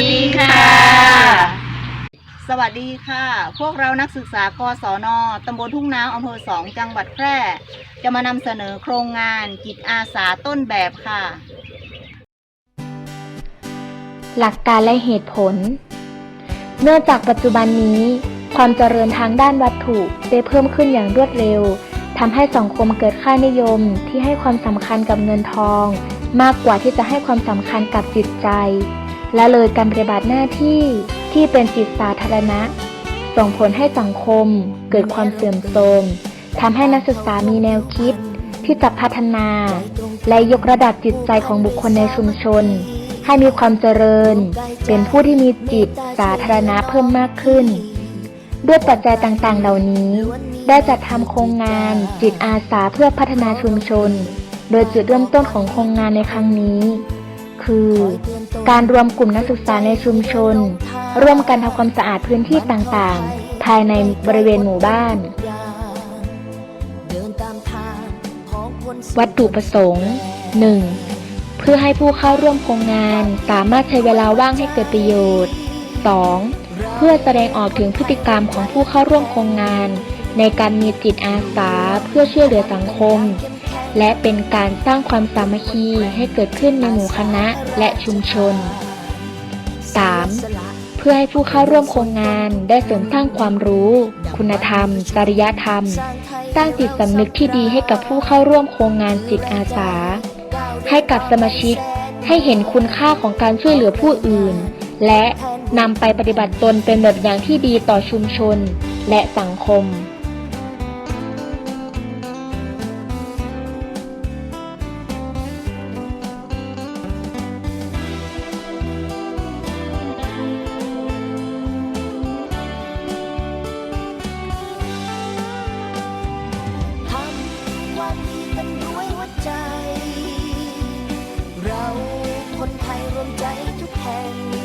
วัสดีค่ะ สวัสดีค่ะ พวกเรานักศึกษากศนตำบลทุ่งน้ำอำเภอสองจังหวัดแพร่ จะมานำเสนอโครงงานจิตอาสาต้นแบบค่ะ หลักการและเหตุผล เนื่องจากปัจจุบันนี้ ความเจริญทางด้านวัตถุได้เพิ่มขึ้นอย่างรวดเร็วทำให้สังคมเกิดค่านิยมที่ให้ความสำคัญกับเงินทอง มากกว่าที่จะให้ความสำคัญกับจิตใจ และเลยการปฏิบัติหน้าที่ที่เป็นจิตสาธารณะ ส่งผลให้สังคมเกิดความเสื่อมโทรมทำให้นักศึกษามีแนวคิดที่จะพัฒนา และยกระดับจิตใจของบุคคลในชุมชน ให้มีความเจริญ เป็นผู้ที่มีจิตสาธารณะเพิ่มมากขึ้น ด้วยปัจจัยต่างๆ เหล่านี้ ได้จัดทำโครงงานจิตอาสาเพื่อพัฒนาชุมชน โดยจุดเริ่มต้นของโครงงานในครั้งนี้ คือ การรวมกลุ่มนักศึกษาในชุมชน ร่วมกันทำความสะอาดพื้นที่ต่างๆ ภายในบริเวณหมู่บ้าน วัตถุประสงค์ 1. เพื่อให้ผู้เข้าร่วมโครงงานสามารถใช้เวลาว่างให้เกิดประโยชน์ 2. เพื่อแสดงออกถึงพฤติกรรมของผู้เข้าร่วมโครงงาน ในการมีจิตอาสาเพื่อช่วยเหลือสังคม และเป็นการสร้างความสามัคคีให้เกิดขึ้นในหมู่คณะและชุมชน 3. เพื่อให้ผู้เข้าร่วมโครงงานได้เสริมสร้างความรู้ คุณธรรม จริยธรรม สร้างจิตสำนึกที่ดีให้กับผู้เข้าร่วมโครงงานจิตอาสา ให้กับสมาชิก ให้เห็นคุณค่าของการช่วยเหลือผู้อื่น และนำไปปฏิบัติตนเป็นแบบอย่างที่ดีต่อชุมชน และสังคม ใจทุกแห่ง